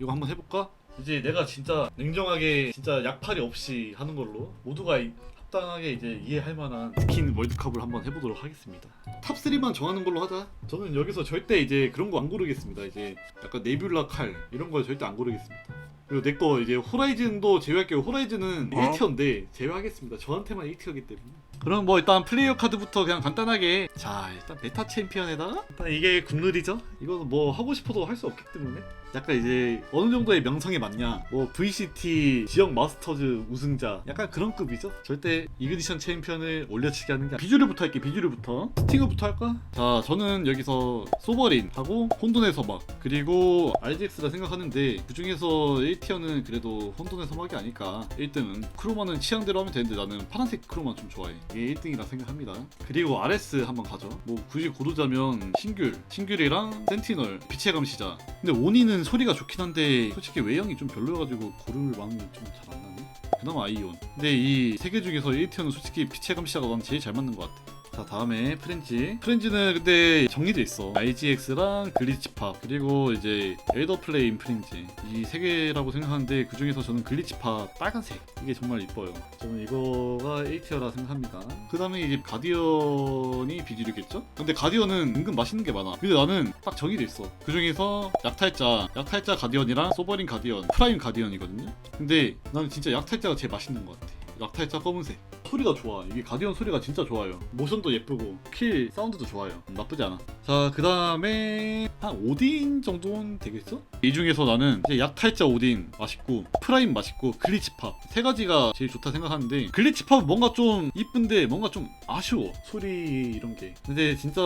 이거 한번 해볼까? 이제 내가 진짜 냉정하게 진짜 약팔이 없이 하는 걸로 모두가 이- 합당하게 이제 이해할 만한 스킨 월드컵을 한번 해보도록 하겠습니다. 탑 3만 정하는 걸로 하자. 저는 여기서 절대 이제 그런 거 안 고르겠습니다. 이제 약간 네뷸라 칼 이런 거 절대 안 고르겠습니다. 그리고 내 거 이제 호라이즌도 제외할게요. 호라이즌은 어? 1티어인데 제외하겠습니다. 저한테만 1티어기 때문에. 그럼 뭐 일단 플레이어 카드부터 그냥 간단하게 자 일단 메타 챔피언에다가 일단 이게 국룰이죠. 이거는 뭐 하고 싶어도 할 수 없기 때문에 약간 이제 어느 정도의 명성에 맞냐 뭐 VCT 지역 마스터즈 우승자 약간 그런 급이죠. 절대 이그니션 챔피언을 올려치기 하는 게 아니- 비주류부터 할게 비주류부터 스팅어부터 할까? 자 저는 여기서 소버린 하고 혼돈의 서막 그리고 RGX라 생각하는데 그 중에서 1티어는 그래도 혼돈의 서막이 아닐까. 1등은 크로마는 취향대로 하면 되는데 나는 파란색 크로마 좀 좋아해. 이게 1등이라 생각합니다. 그리고 RS 한번 가죠. 뭐 굳이 고르자면 신귤 신귤이랑 센티널 빛의 감시자. 근데 오니는 소리가 좋긴 한데 솔직히 외형이 좀 별로여가지고 고를 마음이 좀 잘 안 나네. 그나마 아이온. 근데 이 세 개 중에서 1티어는 솔직히 빛의 감시자가 난 제일 잘 맞는 것 같아 자 다음에 프렌지 프렌지는 근데 정리돼 있어. RGX랑 글리치팝 그리고 이제 엘더 플레임 프렌지 이 세 개라고 생각하는데 그 중에서 저는 글리치팝 빨간색. 이게 정말 이뻐요. 저는 이거가 1티어라 생각합니다. 그 다음에 이제 가디언이 비주류겠죠? 근데 가디언은 은근 맛있는 게 많아. 근데 나는 딱 정해져 있어. 그 중에서 약탈자 약탈자 가디언이랑 소버린 가디언 프라임 가디언이거든요? 근데 나는 진짜 약탈자가 제일 맛있는 것 같아 약탈자 검은색. 소리가 좋아. 이게 가디언 소리가 진짜 좋아요. 모션도 예쁘고 킬 사운드도 좋아요. 음, 나쁘지 않아 자 그 다음에 한 오딘 정도는 되겠어? 이 중에서 나는 이제 약탈자 오딘 맛있고 프라임 맛있고 글리치팝. 세 가지가 제일 좋다 생각하는데 글리치팝 뭔가 좀 이쁜데 뭔가 좀 아쉬워 소리 이런 게. 근데 진짜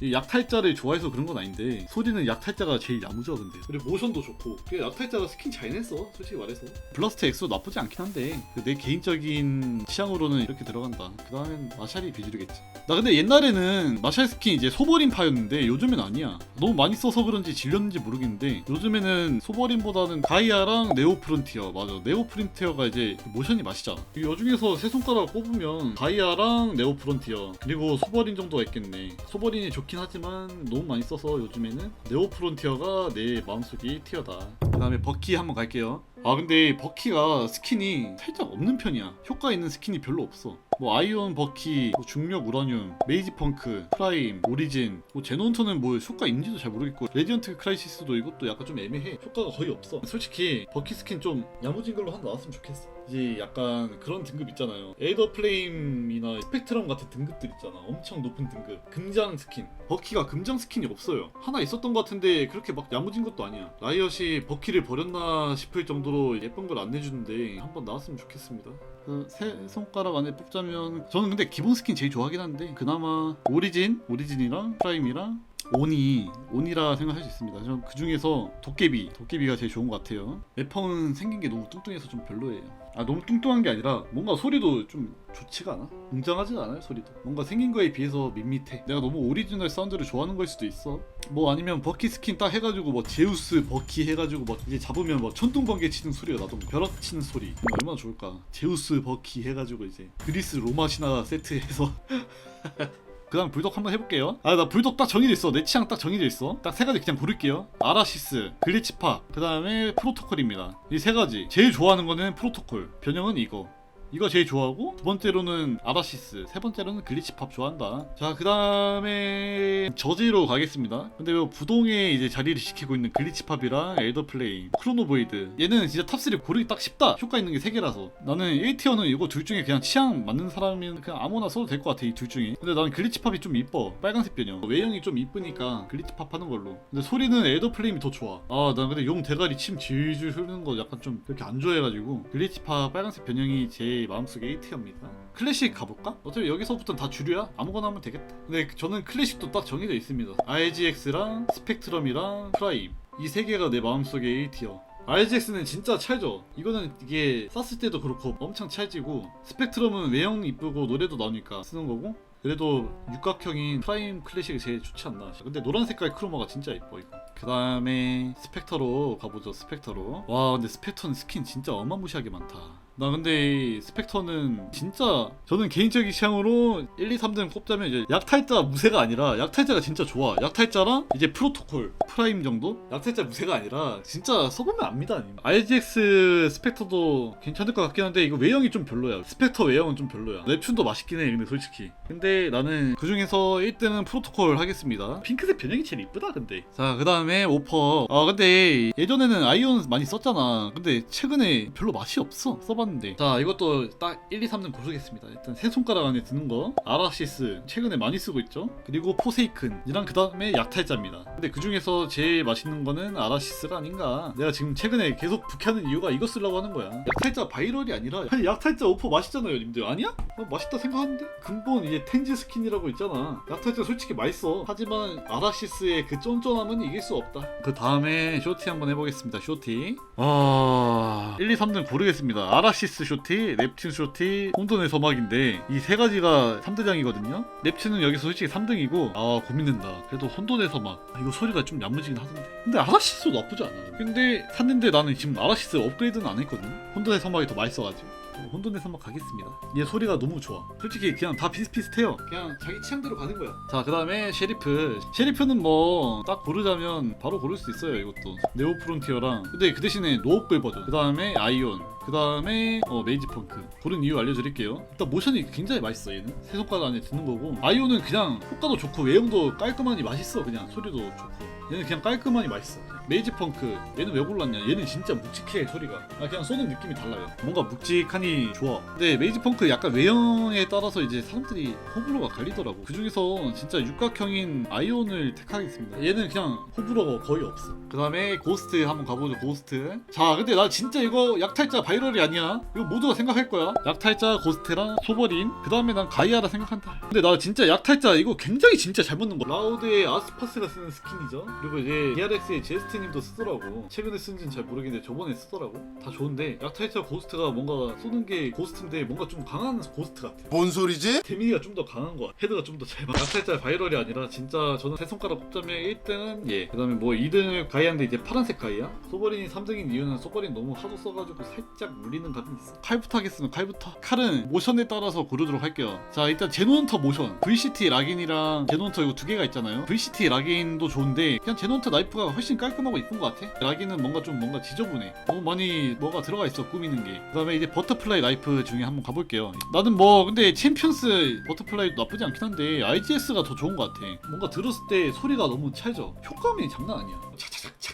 이 약탈자를 좋아해서 그런 건 아닌데 소리는 약탈자가 제일 야무져 근데. 그리고 모션도 좋고. 약탈자가 스킨 잘 냈어 솔직히 말해서. 블러스트 엑소 나쁘지 않긴 한데 그내 개인적인 취향으로는 이렇게 들어간다. 그 다음엔 마샬이 비주류겠지. 나 근데 옛날에는 마샬 스킨 이제 소버린 파였는데 요즘엔 아니야. 너무 많이 써서 그런지 질렸는지 모르겠는데 요즘에는 소버린보다는 가이아랑 네오프론티어 맞아. 네오프론티어가 이제 그 모션이 맛있잖아. 이 중에서 세 손가락 꼽으면 가이아랑 네오프론티어 그리고 소버린 정도가 있겠네. 소버린이 좋긴 하지만 너무 많이 써서 요즘에는 네오프론티어가 내 마음속에 1티어다. 그 다음에 버키 한번 갈게요 아 근데 버키가 스킨이 살짝 없는 편이야. 효과 있는 스킨이 별로 없어. 뭐 아이온 버키, 뭐 중력 우라늄, 메이지 펑크, 프라임, 오리진, 뭐 제노헌터는 뭐 효과 있는지도 잘 모르겠고 레디언트 크라이시스도 이것도 약간 좀 애매해. 효과가 거의 없어. 솔직히 버키 스킨 좀 야무진 걸로 하나 나왔으면 좋겠어. 이제 약간 그런 등급 있잖아요. 에이더 플레임이나 스펙트럼 같은 등급들 있잖아. 엄청 높은 등급. 금장 스킨. 버키가 금장 스킨이 없어요. 하나 있었던 것 같은데 그렇게 막 야무진 것도 아니야. 라이엇이 버키를 버렸나 싶을 정도로 예쁜 걸 안 내주는데 한번 나왔으면 좋겠습니다. 그세 손가락 안에 뽑자면 저는 근데 기본 스킨 제일 좋아하긴 한데 그나마 오리진 오리진이랑 프라임이랑 오니 오니라 생각할 수 있습니다. 저는 그 중에서 도깨비 도깨비가 제일 좋은 것 같아요. 래펑은 생긴 게 너무 뚱뚱해서 좀 별로예요. 아 너무 뚱뚱한 게 아니라 뭔가 소리도 좀 좋지가 않아. 웅장하지 않아요 소리도. 뭔가 생긴 거에 비해서 밋밋해. 내가 너무 오리지널 사운드를 좋아하는 걸 수도 있어. 뭐 아니면 버키 스킨 딱 해가지고 뭐 제우스 버키 해가지고 뭐 이제 잡으면 뭐 천둥 번개 치는 소리가 나도 벼락 치는 소리 얼마나 좋을까. 제우스 버키 해가지고 이제 그리스 로마 신화 세트해서 그 다음 불독 한번 해볼게요. 아 나 불독 딱 정해져 있어. 내 취향 딱 정해져 있어. 딱 세 가지 그냥 고를게요. 아라시스 글리치파 그 다음에 프로토콜입니다. 이 세 가지. 제일 좋아하는 거는 프로토콜. 변형은 이거 이거 제일 좋아하고 두 번째로는 아라시스 세 번째로는 글리치팝 좋아한다. 자 그 다음에 저지로 가겠습니다. 근데 왜 부동에 이제 자리를 지키고 있는 글리치팝이랑 엘더플레임 크로노보이드 얘는 진짜 탑3 고르기 딱 쉽다. 효과 있는 게세 개라서. 나는 1티어는 이거 둘 중에 그냥 취향 맞는 사람이면 그냥 아무나 써도 될 것 같아 이 둘 중에. 근데 나는 글리치팝이 좀 이뻐. 빨간색 변형. 외형이 좀 이쁘니까 글리치팝 하는 걸로. 근데 소리는 엘더플레임이 더 좋아. 아 난 근데 용 대가리 침 질질 흐르는 거 약간 좀 그렇게 안 좋아해가지고 글리치팝 빨간색 변형이 제 마음속에 1티어입니다 클래식 가볼까? 어차피 여기서부터는 다 주류야 아무거나 하면 되겠다 근데 저는 클래식도 딱 정해져 있습니다 RGX랑 스펙트럼이랑 프라임 이 세 개가 내 마음속에 1티어 RGX는 진짜 찰져. 이거는 이게 쐈을 때도 그렇고 엄청 찰지고 스펙트럼은 외형 이쁘고 노래도 나오니까 쓰는 거고 그래도 육각형인 프라임 클래식이 제일 좋지 않나. 근데 노란 색깔 크로마가 진짜 이뻐 이거. 그 다음에 스펙터로 가보죠. 스펙터로. 와 근데 스펙터는 스킨 진짜 어마무시하게 많다. 나 근데 이 스펙터는 진짜 저는 개인적인 취향으로 1, 2, 3등 꼽자면 이제 약탈자 무쇠가 아니라 약탈자가 진짜 좋아. 약탈자랑 이제 프로토콜 프라임 정도? 약탈자 무쇠가 아니라 진짜 써보면 압니다. RGX 스펙터도 괜찮을 것 같긴 한데 이거 외형이 좀 별로야. 스펙터 외형은 좀 별로야. nep튠도 맛있긴 해 근데 솔직히. 근데 나는 그 중에서 1등은 프로토콜 하겠습니다. 핑크색 변형이 제일 이쁘다 근데. 자 그 다음에 오퍼. 아 근데 예전에는 아이온 많이 썼잖아. 근데 최근에 별로 맛이 없어. 써 봤는데. 자 이것도 딱 1, 2, 3등 고르겠습니다. 일단 세 손가락 안에 드는 거. 아라시스 최근에 많이 쓰고 있죠. 그리고 포세이큰 이랑 그 다음에 약탈자입니다. 근데 그 중에서 제일 맛있는 거는 아라시스가 아닌가. 내가 지금 최근에 계속 북하는 이유가 이거 쓰려고 하는 거야. 약탈자 바이럴이 아니라 아니 약탈자 오퍼 맛있잖아요, 님들. 아니야? 어, 맛있다 생각하는데? 근본 이제 텐즈 스킨이라고 있잖아. 약탈자 솔직히 맛있어. 하지만 아라시스의 그 쫀쫀함은 이길 수 없다. 그 다음에 쇼티 한번 해보겠습니다. 쇼티. 아, 1, 2, 3등 고르겠습니다. 아라 시스 쇼티, 넵튠 쇼티, 혼돈의 서막인데 이 세 가지가 3대장이거든요. 넵튠은 여기서 솔직히 3등이고 아 고민된다. 그래도 혼돈의 서막. 아, 이거 소리가 좀 야무지긴 하던데. 근데 아라시스도 나쁘지 않아. 근데 샀는데 나는 지금 아라시스 업그레이드는 안 했거든. 혼돈의 서막이 더 맛있어가지고. 혼돈의 선막 가겠습니다. 얘 소리가 너무 좋아. 솔직히 그냥 다 비슷비슷해요. 그냥 자기 취향대로 가는 거야. 자, 그 다음에 셰리프. 셰리프는 뭐 딱 고르자면 바로 고를 수 있어요. 이것도 네오 프론티어랑. 근데 그 대신에 노업글 버전. 그 다음에 아이온. 그 다음에 어, 메이지 펑크. 고른 이유 알려드릴게요. 일단 모션이 굉장히 맛있어. 얘는 세 손가락 안에 드는 거고. 아이온은 그냥 효과도 좋고 외형도 깔끔하니 맛있어. 그냥 소리도 좋고. 얘는 그냥 깔끔하니 맛있어. 메이지 펑크 얘는 왜 골랐냐? 얘는 진짜 묵직해 소리가. 아, 그냥 쏘는 느낌이 달라요. 뭔가 묵직하니 좋아. 근데 메이지 펑크 약간 외형에 따라서 이제 사람들이 호불호가 갈리더라고. 그 중에서 진짜 육각형인 아이온을 택하겠습니다. 얘는 그냥 호불호가 거의 없어. 그 다음에 고스트 한번 가보죠. 고스트. 자, 근데 나 진짜 이거 약탈자 바이럴이 아니야. 이거 모두가 생각할 거야. 약탈자 고스트랑 소버린. 그 다음에 난 가이아라 생각한다. 근데 나 진짜 약탈자 이거 굉장히 진짜 잘 먹는 거. 라우드의 아스파스가 쓰는 스킨이죠. 그리고 이제 DRX의 제스트 님도 쓰더라고. 최근에 쓴지는 잘 모르겠는데 저번에 쓰더라고. 다 좋은데 약탈자 고스트가 뭔가 쏘는 게 고스트인데 뭔가 좀 강한 고스트 같아. 뭔 소리지? 데미지가 좀 더 강한 거야. 헤드가 좀 더잘 막. 약탈자 바이럴이 아니라 진짜 저는 세 손가락 꼽자면 1등은 얘. 그 다음에 뭐 2등은 가이아인데 이제 파란색 가이아. 소버린이 3등인 이유는 소버린 너무 하도 써가지고 살짝 물리는 감이 있어. 칼부터 하겠으면 칼부터. 칼은 모션에 따라서 고르도록 할게요. 자 일단 제노헌터 모션. VCT 락인이랑 제노헌터 이거 두 개가 있잖아요. VCT 락인도 좋은데 그냥 제노헌터 나이프가 훨씬 깔끔 하고 이쁜 것 같아. 락인은 뭔가 좀 뭔가 지저분해. 너무 많이 뭐가 들어가 있어 꾸미는 게. 그 다음에 이제 버터플라이 나이프 중에 한번 가볼게요. 나는 뭐 근데 챔피언스 버터플라이도 나쁘지 않긴 한데 IGS가 더 좋은 것 같아. 뭔가 들었을 때 소리가 너무 찰져. 효과음이 장난 아니야. 착착착착착착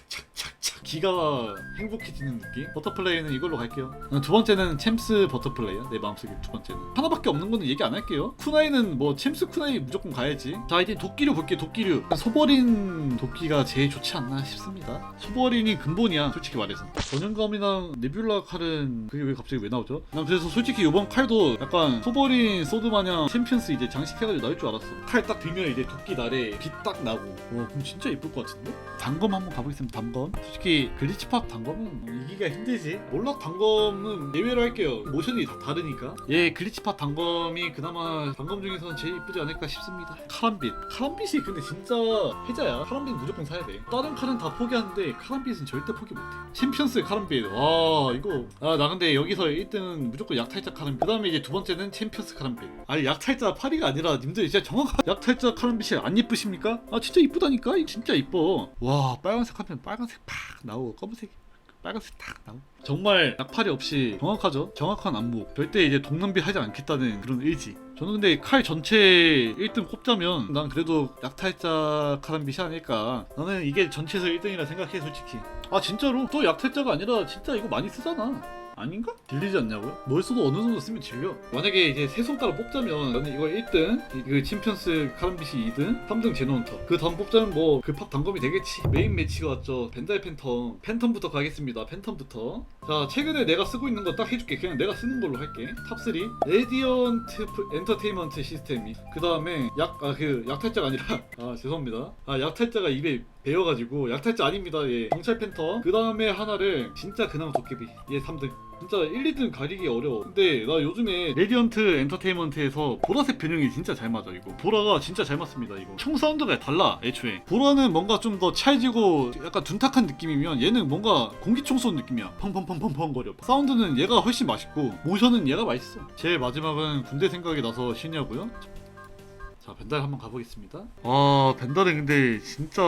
기가 행복해지는 느낌. 버터플라이는 이걸로 갈게요. 어, 두 번째는 챔스 버터플라이야. 내 마음속에 두 번째는. 하나밖에 없는 거는 얘기 안 할게요. 쿠나이는 뭐 챔스 쿠나이 무조건 가야지. 자 이제 도끼류 볼게요. 도끼류. 소버린 도끼가 제일 좋지 않나 싶습니다. 소버린이 근본이야. 솔직히 말해서. 전현검이랑 네뷸라 칼은 그게 왜 갑자기 왜 나오죠? 난 그래서 솔직히 이번 칼도 약간 소버린 소드 마냥 챔피언스 이제 장식해가지고 나올 줄 알았어. 칼 딱 들면 이제 도끼 날에 빛 딱 나고. 와 그럼 진짜 예쁠 것 같은데? 단검 한번 가보겠습니다. 단검. 솔직히 글리치팝 단검은 이기가 힘들지. 몰락 단검은 예외로 할게요. 모션이 다 다르니까. 예, 글리치팝 단검이 그나마 단검 중에서는 제일 이쁘지 않을까 싶습니다. 카람빛. 카람빛이 근데 진짜 해자야. 카람빛 무조건 사야 돼. 다른 칼은 다 포기하는데 카람빛은 절대 포기 못해. 챔피언스 카람빛. 와 이거. 아 나 근데 여기서 1등은 무조건 약탈자 카람빛. 그 다음에 이제 두 번째는 챔피언스 카람빛. 아니 약탈자 파리가 아니라 님들 진짜 정확한 약탈자 카람빛이 안 예쁘십니까? 아 진짜 이쁘다니까? 진짜 이뻐. 와 빨간색 하면 빨간색 팍 나오고 검은색 빨간색 탁 나오고 정말 약팔이 없이 정확하죠? 정확한 안무 절대 이제 동남비 하지 않겠다는 그런 의지. 저는 근데 칼 전체 1등 꼽자면 난 그래도 약탈자 카람빛이 아닐까. 나는 이게 전체에서 1등이라 생각해 솔직히. 아 진짜로? 또 약탈자가 아니라 진짜 이거 많이 쓰잖아 아닌가? 질리지 않냐고요? 뭘 써도 어느 정도 쓰면 질려. 만약에 이제 세 손가락 뽑자면 나는 이거 1등, 이거 챔피언스 카람빗이 2등, 3등 제노헌터. 그 다음 뽑자면 뭐 급합 단검이 되겠지. 메인 매치가 왔죠. 벤달 팬텀. 팬텀부터 가겠습니다. 팬텀부터. 자, 최근에 내가 쓰고 있는 거 딱 해줄게. 그냥 내가 쓰는 걸로 할게. 탑3. 레디언트 프- 엔터테인먼트 시스템이. 그 다음에 약, 아, 그, 약탈자가 아니라, 아, 죄송합니다. 아, 약탈자가 입에 배워가지고, 약탈자 아닙니다. 예. 경찰 팬텀. 그 다음에 하나를, 진짜 그나마 도깨비. 얘 3등. 진짜 1, 2등 가리기 어려워. 근데 나 요즘에 레디언트 엔터테인먼트에서 보라색 변형이 진짜 잘 맞아 이거. 보라가 진짜 잘 맞습니다 이거. 총 사운드가 달라 애초에. 보라는 뭔가 좀 더 찰지고 약간 둔탁한 느낌이면 얘는 뭔가 공기총 쏜 느낌이야. 펑펑펑펑펑 거려. 사운드는 얘가 훨씬 맛있고 모션은 얘가 맛있어. 제일 마지막은 군대 생각이 나서 쉬냐고요? 자 벤달 한번 가보겠습니다. 아 벤달은 근데 진짜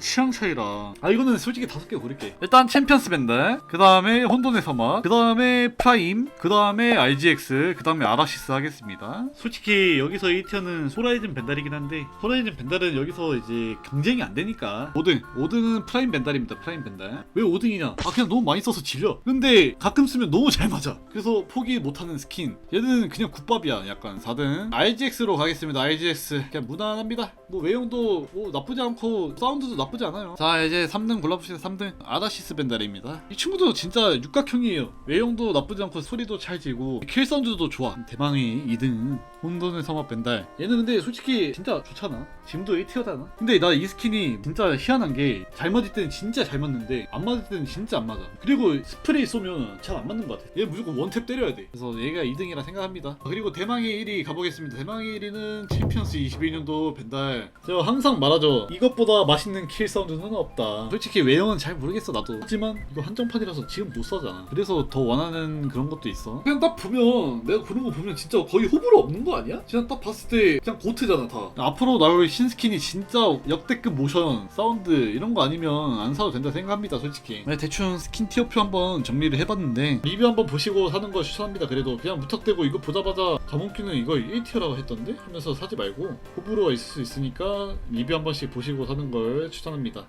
취향 차이라. 아 이거는 솔직히 다섯 개 고를게. 일단 챔피언스 벤달 그 다음에 혼돈의 서막 그 다음에 프라임 그 다음에 RGX 그 다음에 아라시스 하겠습니다. 솔직히 여기서 1티어는 호라이즌 벤달이긴 한데 호라이즌 벤달은 여기서 이제 경쟁이 안 되니까. 5등 5등은 프라임 벤달입니다 프라임 벤달. 왜 5등이냐? 아 그냥 너무 많이 써서 질려. 근데 가끔 쓰면 너무 잘 맞아. 그래서 포기 못하는 스킨. 얘는 그냥 국밥이야 약간 4등 RGX로 가겠습니다 RGX 그냥 무난합니다. 뭐 외형도 뭐 나쁘지 않고 사운드도 나쁘지 않아요. 자 이제 3등 골라봅시다. 3등 아다시스 벤달입니다. 이 친구도 진짜 육각형이에요. 외형도 나쁘지 않고 소리도 잘 지고 킬 사운드도 좋아. 대망의 2등 혼돈의 서막 벤달. 얘는 근데 솔직히 진짜 좋잖아. 지금도 1티어잖아. 근데 나 이 스킨이 진짜 희한한 게 잘 맞을 때는 진짜 잘 맞는데 안 맞을 때는 진짜 안 맞아. 그리고 스프레이 쏘면 잘 안 맞는 것 같아. 얘 무조건 원탭 때려야 돼. 그래서 얘가 2등이라 생각합니다. 그리고 대망의 1위 가보겠습니다. 대망의 1위는 챔피언스 21년도 벤달. 제가 항상 말하죠. 이것보다 맛있는 킬 사운드는 없다. 솔직히 외형은 잘 모르겠어 나도. 하지만 이거 한정판이라서 지금 못 사잖아. 그래서 더 원하는 그런 것도 있어. 그냥 딱 보면 내가 그런 거 보면 진짜 거의 호불호 없는 거 아니야? 그냥 딱 봤을 때 그냥 고트잖아 다. 앞으로 나올 신스킨이 진짜 역대급 모션 사운드 이런 거 아니면 안 사도 된다 생각합니다 솔직히. 네, 대충 스킨 티어표 한번 정리를 해봤는데 리뷰 한번 보시고 사는 걸 추천합니다 그래도. 그냥 무턱대고 이거 보자마자 가몽키는 이거 1티어라고 했던데? 하면서 사지 말고 호불호가 있을 수 있으니까 리뷰 한 번씩 보시고 사는 걸 추천합니다